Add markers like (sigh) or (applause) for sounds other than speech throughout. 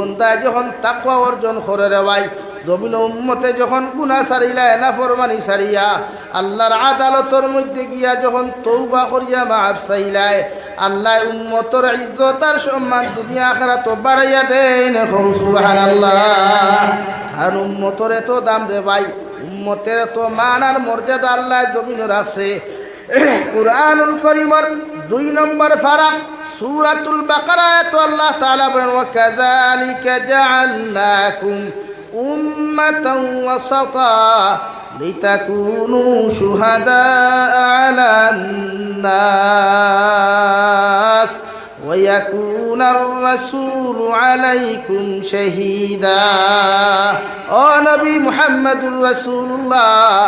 বন্দায় যখন তাকুয়া অর্জন করে রে ভাই জমিন উম্মতে যখন গুনা সারিলা এনা ফরমানি সারিয়া, আল্লাহর আদালতর মধ্যে গিয়া যখন তৌবা করিয়া মাফ চাইলায়, আল্লাহ উম্মতর ইজ্জত আর সম্মান দুনিয়া আখরা তো বাড়াইয়া দেন। সুবহানাল্লাহ। কারণ উম্মতর এত দাম রে ভাই, উম্মতের এত মান আর মর্যাদা আল্লাহ জমিনের আছে। (coughs) কুরআনুল করিমর দুই নম্বর ফারাক সূরাতুল বাকারা তো আল্লাহ তাআলা বলেন ওয়া কাযালিকা জাআলনাকুম উম্মাতান ওয়াসাতা লিতাকুনু শুহাদা আলান নাস ويكون الرسول عليكم شهيدا ও নবী মুহাম্মদুর রাসূলুল্লাহ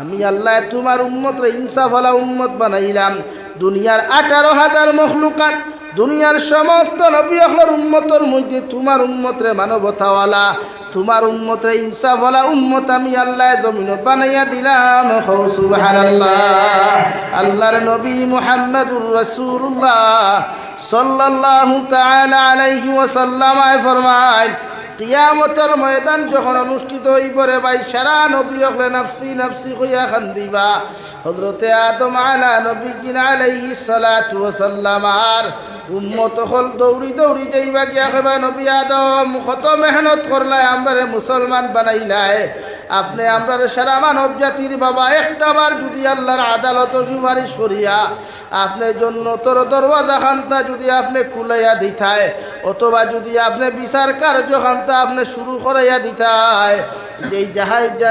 আমি আল্লাহ তোমার উম্মত ইনসাফওয়ালা উম্মত বানাইলাম দুনিয়ার আঠারো হাজার মখলুকাত দুনিয়ার সমস্ত নবী আহলার উম্মতর মধ্যে তোমার উম্মতরে মানবতাওয়ালা, তোমার উম্মতরে ইনসাফওয়ালা উন্মত আমি আল্লাহ জমিন বানাইয়া দিলাম। আল্লাহর নবী মুহাম্মদুর রাসূলুল্লাহ সাল্লাল্লাহু তাআলা আলাইহি ওয়াসাল্লাম ফরমায় কিয়ামতের ময়দান যখন অনুষ্ঠিত হইবরে ভাই, সারা নবী হলে নাফসি নাফসি হইয়া খান দিবা। হজরতে আদম আলা নবী কিন আলাইহি সালাতু ওয়াসাল্লাম আর উম্মত হল দৌড়ি দৌড়ি যাইবা গিয়া খেবা নবী আদম। কত মেহনত করলাই আমরা মুসলমান বানাইলাই আপনি আমরা সারা মানব জাতির বাবা, একটাবার যদি আল্লাহর আদালত সুপারিশ করিয়া আপনি জন্য তোর দরওয়াজা খানটা যদি আপনি খুলাইয়া দিতায় অথবা যদি আপনি বিচার কার্য খানটা আপনি শুরু করাইয়া দিতায় যেই জাহাজ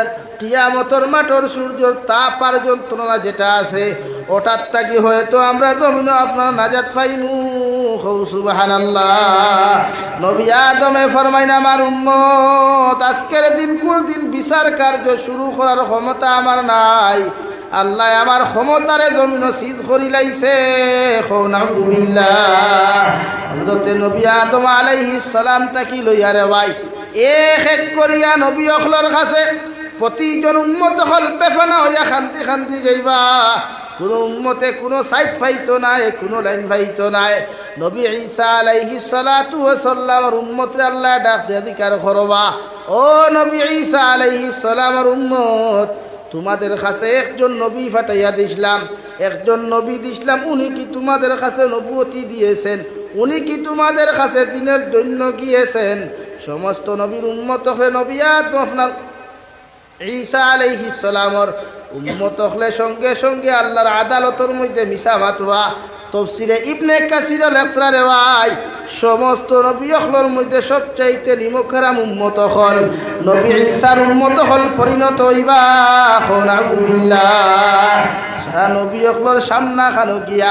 কিয়ামতর মাঠর সূর্যর তাপ আর যন্ত্রণা যেটা আছে ওটার তাকি হয়তো আমরা জমিন আপনার নাজাত পাইমু? নবী আদমে ফরমাইন, আমার উম্মত, আজকের দিন কোন দিন বিচার কার্য শুরু করার ক্ষমতা আমার নাই। আল্লাহ আমার ক্ষমতারে জমিন সিদ্ধ করি লাইছে। হজরতে নবী আদম আলাইহিস সালাম তাকি লইয়ারে ভাই? এক এক করিয়া নবী অখলর কাছে প্রতিজন উন্মত হল বেফানা হইয়া শান্তি শান্তি যাইবা। কোনো উম্মতে কোনো সাইড ফাইতো নাই, কোনো লাইন ফাইতো নাই। নবী ঈসা আলাইহি সালাতু ওয়া সাল্লামের উম্মতরে আল্লাহ ডাক দিয়ে অধিকার করবা। ও নবী ঈসা আলাইহি সালামের উম্মত, তোমাদের কাছে একজন নবী ফাটাইয়া দিছিলাম। একজন নবী দিছিলাম, উনি কি তোমাদের কাছে নবুয়তি দিয়েছেন? উনি কি তোমাদের কাছে দিনের জন্য গিয়েছেন? সমস্ত নবীর উম্মত হলে নবিয়া তো আপনার ঈসা আলাইহিস সালামর উম্মত হলে সঙ্গে সঙ্গে আল্লাহর আদালতের মধ্যে মিশা মাতুয়া তফসিরে ইবনে কাসির লেখরা রেওয়াই সমস্ত নবী হলর মধ্যে সবচাইতে নিমখারাম উম্মত হল নবী ঈসার উম্মত হল পরিণত হইবা, হন আউযুবিল্লাহ সারা নবী হলর সামনা খানো গিয়া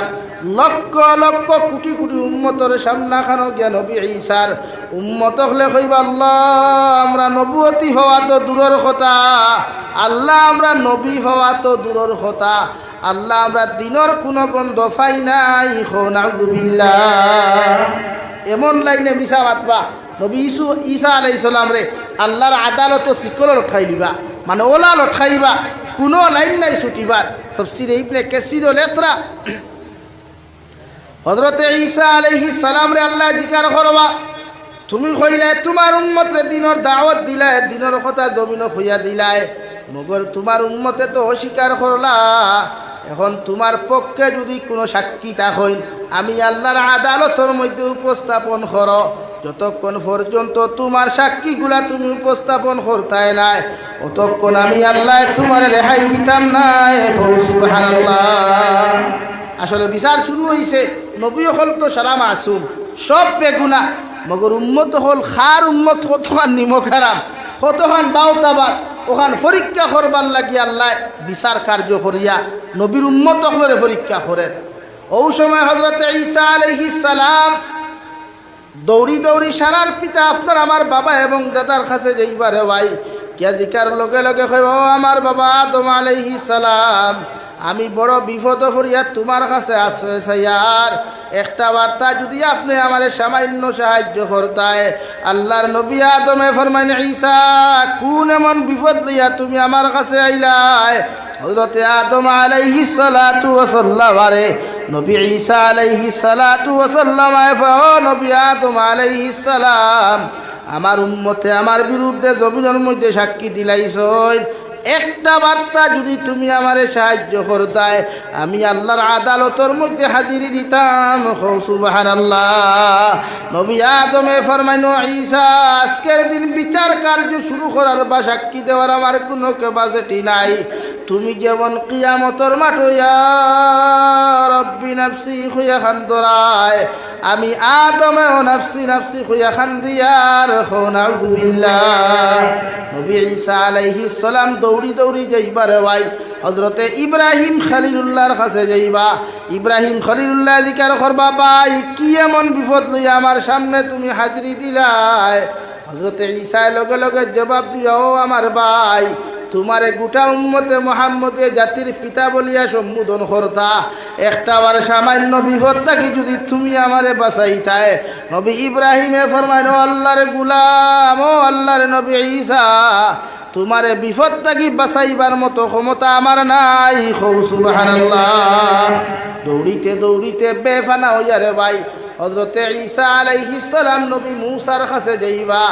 লক্ষ লক্ষ কোটি কোটি উম্মতর সামনা খানো গিয়া নবী ঈসার উম্মত হলে কইবা, আল্লাহ, আমরা নবুয়তি হওয়া তো দূরের কথা। আল্লাহ, আমরা নবী হওয়া তো দূরের কথা। আল্লাহ, আমরা দিনের কোনো গন্ধ পাই নাই। নাউজুবিল্লাহ। এমন লাইনে মিশা মাতবা। নবী ইসু, ঈসা আলাই সালাম রে, আল্লাহর আদালত শিকল লটকাই দিবা। মানে ওলা লটকাইবা কোনো লাইন নাই ছুটিবার। তফসিরে ইবনে কেসির লেত্রা হজরতে ঈসা আলাইহি সালাম রে আল্লাহ জিকার করবা। তুমি কইলে, তোমার উম্মত রে দিনের দাওয়াত দিলাই দিনের কথা জমিন হইয়া দিলাই মগর তোমার উম্মতে তো অস্বীকার করলা। এখন তোমার পক্ষে যদি কোনো সাক্ষী হইন আমি আল্লাহর আদালতের মধ্যে উপস্থাপন কর। যতক্ষণ পর্যন্ত তোমার সাক্ষীগুলা তুমি উপস্থাপন করতাই নাই অতক্ষণ আমি আল্লাহ তোমার রেহাই দিতাম নাই। আসলে বিচার শুরু হয়েছে নবী হল তো সারা মাসুম, সব বেগুনা, মগর উন্মত হল খার উন্মত কতখান নিমখ হারাম কতখান বাউতাবার ওখান পরীক্ষা করবার লাগি আল্লাহ বিচার কার্য করিয়া নবীর উন্মত হলরে পরীক্ষা করেন। ও সময় হজরত ঈসা আলহি সালাম দৌড়ি দৌড়ি সারার পিতা আপনার আমার বাবা এবং দাদার কাছে যাইবারে ভাই কে দিকার লগে লগে কইব আমার বাবা আদম আলাইহি সালাম আমি বড় বিপদ করিয়া তোমার কাছে আসে সাইয়ার একটা বার্তা যদি আপনি আমার সামান্য সাহায্য করতায়, আল্লাহর নবী আদমে ফরমাইন, ঈসা, কোন এমন বিপদ লইয়া তুমি আমার কাছে আইলাই? হযরতে আদম আলাইহি সালাতু ওয়া সাল্লাম আরে, নবী ঈসা আলাইহি সালাতু ওয়া সাল্লাম ও নবী আদম আলাইহি সালাম, আমার উম্মতে আমার বিরুদ্ধে জমিনের মধ্যে সাক্ষী দিলাইছই। একটা বার্তা যদি তুমি আমারে সাহায্য করতায়, আমি আল্লাহর আদালতের মধ্যে হাজিরি দিতাম। সুবাহান আল্লাহ নবী আদমে ফরমাইনো, ঈসা, আজকের দিন বিচার কার্য শুরু করার বা সাক্ষী দেওয়ার আমার কোনো ক্যাপাসিটি নাই। তুমি যেমন কিয়ামতর মাঠ রব্বি নাফসি, খুয়া খান দরায় আমি আদমেও নাফসি নাফসি খুয়া খান দিয়ার খোনাউদুবিল্লাহ নবী ঈসা আলাইহিস সালাম দৌড়ি দৌড়ি যাইবার ভাই হজরতে ইব্রাহিম খালিলুল্লাহর কাছে যাইবা। ইব্রাহিম খলিলুল্লাহ দিকার করবা ভাই কি এমন বিপদ লইয়া আমার সামনে তুমি হাজিরি দিলাই? হজরতে ঈসায় লগে লগে জবাব দিয়া, ও আমার ভাই তোমারে গোটা উম্মতে মোহাম্মদে জাতির পিতা বলিয়া সম্বোধন করতা। একটা বার সামান্য বিপদ থাকি যদি তুমি আমারে বাঁচাইতায়, নবী ইব্রাহিমে ফরমাইন আল্লাহর গুলাম, ও আল্লাহর নবী ঈসা, তোমারে বিপদ থাকি বাঁচাইবার মতো ক্ষমতা আমার নাই। দৌড়িতে দৌড়িতে বেফানা হইয়ারে ভাই হজরতে ঈসা আলাইহিস সালাম নবী মুসার কাছে যাইবা।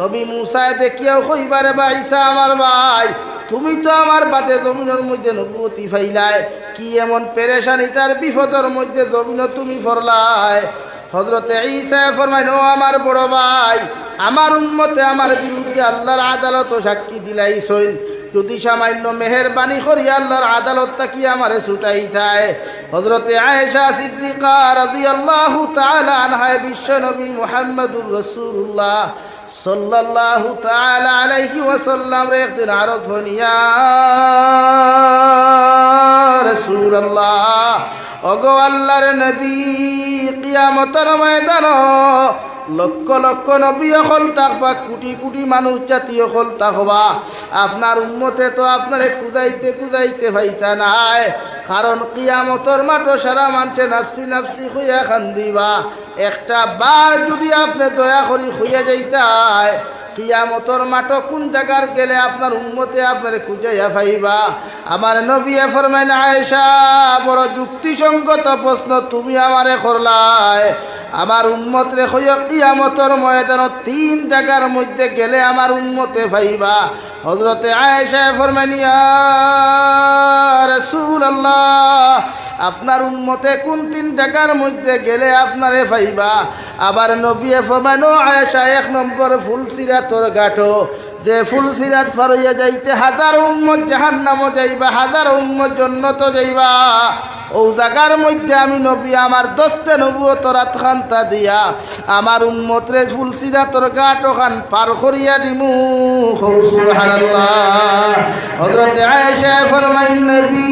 নবী মুসায় দেখিয়াও কইবারে বা ঈসা আমার ভাই তুমি তো আমার বাদে জমিনের মধ্যে নবুতি ফাইলাই। কি এমন পেরেশানি তার বিপদের মধ্যে জমিন তুমি ফরলাই। হজরতে ঈসা ফরমাইন, ও আমার বড় ভাই, আমার উন্মতে আমার বিরুদ্ধে আল্লাহর আদালত সাক্ষী দিলাই সইন যদি সামান্য মেহরবানি করি আল্লাহর আদালত তাকি আমারে ছুটাই থায় হজরতে আয়েশা সিদ্দিকা রাদিয়াল্লাহু তাআলা আনহায় বিশ্ব নবী মুহাম্মদুর রাসূলুল্লাহ। সাল্লাল্লাহু তাআলা আলাইহি ওয়াসাল্লাম রে একদিন আরত হনিয়া, রাসূলুল্লাহ, ওগো আল্লাহর নবী, কিয়ামতের ময়দান, লক্ষ লক্ষ নবী অকল থাকবা কোটি কোটি মানুষ জাতীয় অকল থাকবা আপনার উন্মতে তো আপনারে কুদাইতে কুদাইতে ভাইতা নাই। কারণ কিয়ামতর মাঠো সারা মানুষে নাফসি নাফসি খুঁয়া খান দিবা। একটা বার যদি আপনি দয়া করি খুঁয়া যাইতায়, কিয়ামতর মাঠ কোন জায়গার গেলে আপনার উন্মতে আপনার খুঁজাইয়া পাইবা? আমার নবী ফরমাইন, আয়েশা, বড় যুক্তিসঙ্গত প্রশ্ন তুমি আমারে করলাই। আমার উন্মত রে হইয়া কিয়ামতর ময়দান তিন জায়গার মধ্যে গেলে আমার উন্মতে পাইবা। হজরতে আয়েশা ফরমানিয়া রসুল আল্লাহ আপনার উন্মতে কোন তিন জায়গার মধ্যে গেলে আপনারে পাইবা? আবার নবী ফরমানো আয়েশা এক নম্বর ফুলসিরাতর গাঠো যে ফুল সিরাত ফারইয়া যাইতে হাজার উম্মত জাহান নামও যাইবা, হাজার উম্মত জন্নত যাইবা। ও জাগার মধ্যে আমি নবী, আমার দস্তে নবুয়ত রাত খান্তা দিয়া, আমার উম্মত রে ফুল সিরাতর গাট ওখান পার করিয়া দিমু। হজরতে আয়েশা ফরমাইন, নবী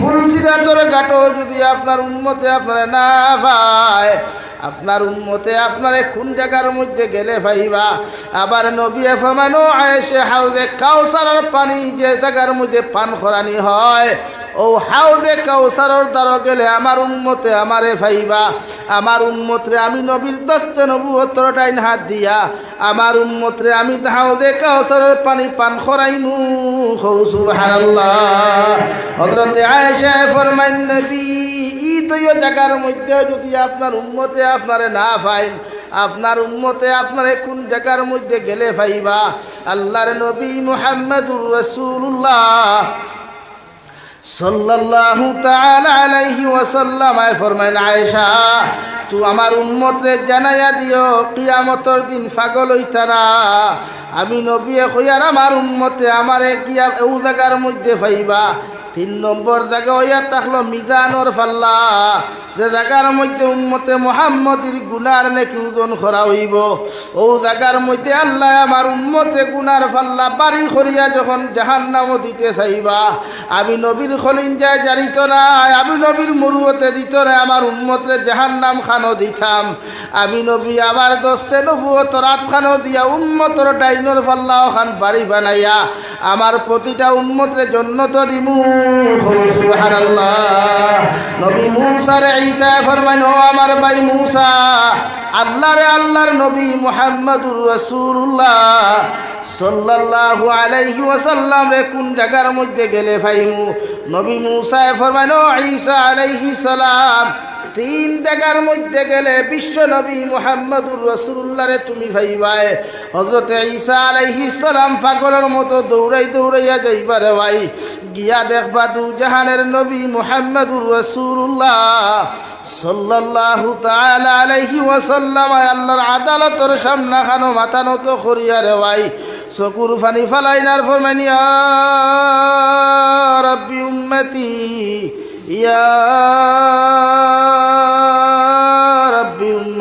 ফুল সিরাতর গাটো যদি আপনার উন্মতে আপনার না পায় আপনার উন্মতে আপনার কোন জায়গার মধ্যে গেলে ভাইবা? আবার নবী ফমানো আয়েসে হাউদে কাউসারের পানি যে জায়গার মধ্যে পান খরানি হয়। ও হাউদে কাউসারর দ্বারা গেলে আমার উন্মতে আমারে ফাইবা। আমার উন্মতরে আমি নবীর দস্তে নবুয়তর টাইন হাত দিয়া। আমার উন্মতরে আমি হাউদে কাউসারের পানি পান খরাইমু হৌ, সুবহানাল্লাহ। হযরতে আয়েশা ফরমাইন, নবী ই দুই জায়গার মধ্যে যদি আপনার উন্মতে আপনারে না পাইন আপনার উম্মতে আপনার কোন জায়গার মধ্যে গেলে পাইবা আল্লাহর নবী মুহাম্মদুর রাসূলুল্লাহ। সাল্লাল্লাহু তাআলা আয়েশা আমার উম্মতরে দিন আমি নবী হইয়ার আমার উন্মতে আমারে কিয়া জায়গার মধ্যে পাইবা। তিন নম্বর জায়গা হইয়া থাকল মিজানোর ফাল্লা। যে জায়গার মধ্যে উম্মতে মোহাম্মদের গুনার নাকি ওজন করা হইব। ও জায়গার মধ্যে আল্লাহ আমার উম্মতে গুনার ফাল্লা বাড়ি করিয়া যখন জাহান নামও দিতে চাইবা, আমি নবীর খলিন যায় জানিত নাই, আমি নবীর মরুয়তে দিত না আমার উম্মতরে জাহান নাম খানো দিতাম। আমি নবী আমার দস্তে নবুয়ত রাত খানো দিয়া উম্মতর ডাইনর ফাল্লা খান বাড়ি বানাইয়া আমার প্রতিটা উম্মতরে জন্নত দিমু সুবহানাল্লাহ। নবী মুসারে ঈসা ফরমান আমার ভাই মুসা, আল্লাহরে আল্লাহর নবী মুহাম্মদুর রাসূলুল্লাহ, সাল্লাল্লাহু আলাইহি ওয়াসাল্লাম রে কোন জায়গার মধ্যে গেলে ফাইমু নবী মুসা ফরমান ঈসা আলাইহি সালাম তিন জায়গার মধ্যে গেলে বিশ্ব নবী মোহাম্মদুর রসুল্লাহরে তুমি ভাইবাই হজরতে ঈসা আলাইহিস সালাম পাগলের মতো দৌড়াই দৌড়াইয়া যাইবারে ভাই। গিয়া দেখবা দু জাহানের নবী মোহাম্মদুর রসুল্লাহ সাল্লাল্লাহু তাআলা আলাইহি ওয়াসাল্লাম আল্লাহর আদালতের সামনা খানো মাথা নত করিয়া রে ভাই। চকুর ফানি ফালাইনার ফরমানিয়া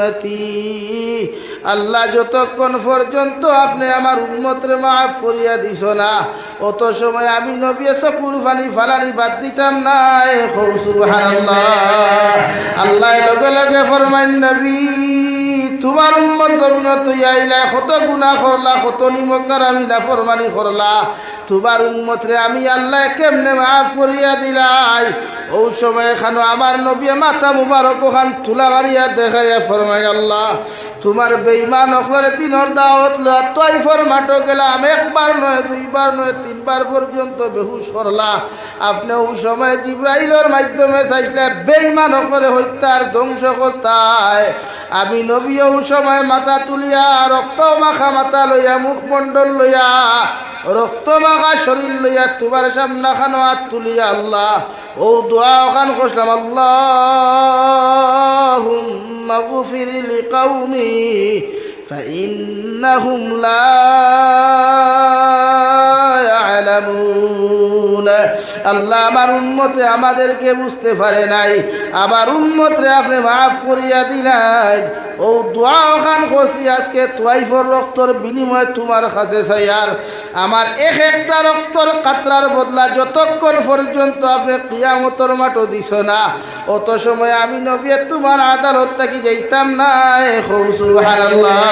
উম্মতি। আল্লাহ যতক্ষণ পর্যন্ত আপনি আমার উন্মতরে মাফ করিয়া দিস না, অত সময় আমি নবী চকুর ফানি ফালানি বাদ দিতাম না। আল্লাহ লগে লগে ফরমাইন, নবী, তোমার উম্মত জমিনত আইলা, কত গুণা করলা, কত নিমকার আমি না ফরমানি করলা। তোমার উম্মত রে আমি আল্লাহ কেমনে মাফ করিয়া দিলাই? ও সময় খানো আমার নবী মাথা মুবারক ওখান তুলা মারিয়া দেখাইয়া ফরমাই আল্লাহ, তোমার বেইমান অখরে তিনর দাওয়াত লয়া তই ফরমাটো গেলাম, একবার নয়, দুইবার নয়, তিনবার পর্যন্ত বেহুশ করলা। আপনি ও সময় জিব্রাইলের মাধ্যমে চাইছিলে বেইমান অখরে হত্যার ধ্বংস করতায়। আমি নবী ও সময় মাথা তুলিয়া, রক্ত মাখা মাথা লইয়া মুখমণ্ডল লইয়া, রক্ত মাখা শরীর লইয়া, তোমার সামনা খানো হাত তুলিয়া, আল্লাহ ও দোয়া ওখান করলাম আল্লাহ مغفر لقومي فإنهم لا يعلمون আল্লাহ আমার উন্মতে আমাদেরকে বুঝতে পারে নাই আবার উন্মতরে আপনি মাফ করিয়া দিলাই ও দোয়া খান খসি আজকে তোয়াইফর রক্তর বিনিময়ে তোমার কাছে চাইয়ার আমার এক একটা রক্তর কাতরার বদলা যতক্ষণ পর্যন্ত আপনি কিয়ামতর মাঠও দিছ না অত সময় আমি নবী তোমার আদালত থাকি যাইতাম না এ সুবহানাল্লাহ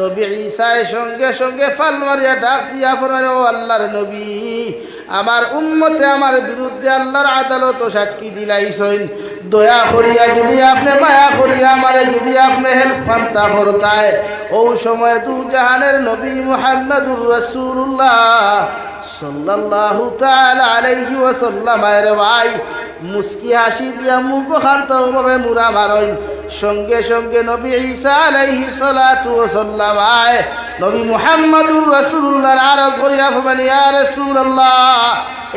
নবী ঈসায় সঙ্গে সঙ্গে ফাল মারিয়া ডাক দিয়া ফরমাইন ও আল্লাহর নবী, আমার উম্মতে আমার বিরুদ্ধে আল্লাহর আদালত সাক্ষী দিলাইছেন। দয়া করিয়া যদি আপনি মায়া করিয়া আমারে যদি আপনি হেল্প ফান্তা করতায়, ও সময় দু জাহানের নবী মুহাম্মদুর রসুল্লাহ সাল্লাল্লাহু তাআলা আলাইহি ওয়াসাল্লাম আরে ভাই মুস্কি হাসি দিয়া মুখ খান্তাও ভাবে মুরা মারই সঙ্গে সঙ্গে নবী ঈসা আলাইহি সালাতু ওয়াসাল্লাম আয়, নবী মুহাম্মদুর রাসূলুল্লাহর আরজ করিয়া ফবানি ইয়া রাসূলুল্লাহ,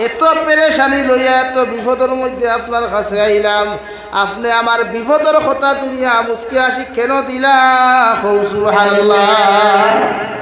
এত পেরেশানি লইয়া, এত বিপদের মধ্যে আপনার কাছে আইলাম। আপনি আমার বিপদের কথা দুনিয়া মুসকি আসি কেন দিলা? সুবহানাল্লাহ।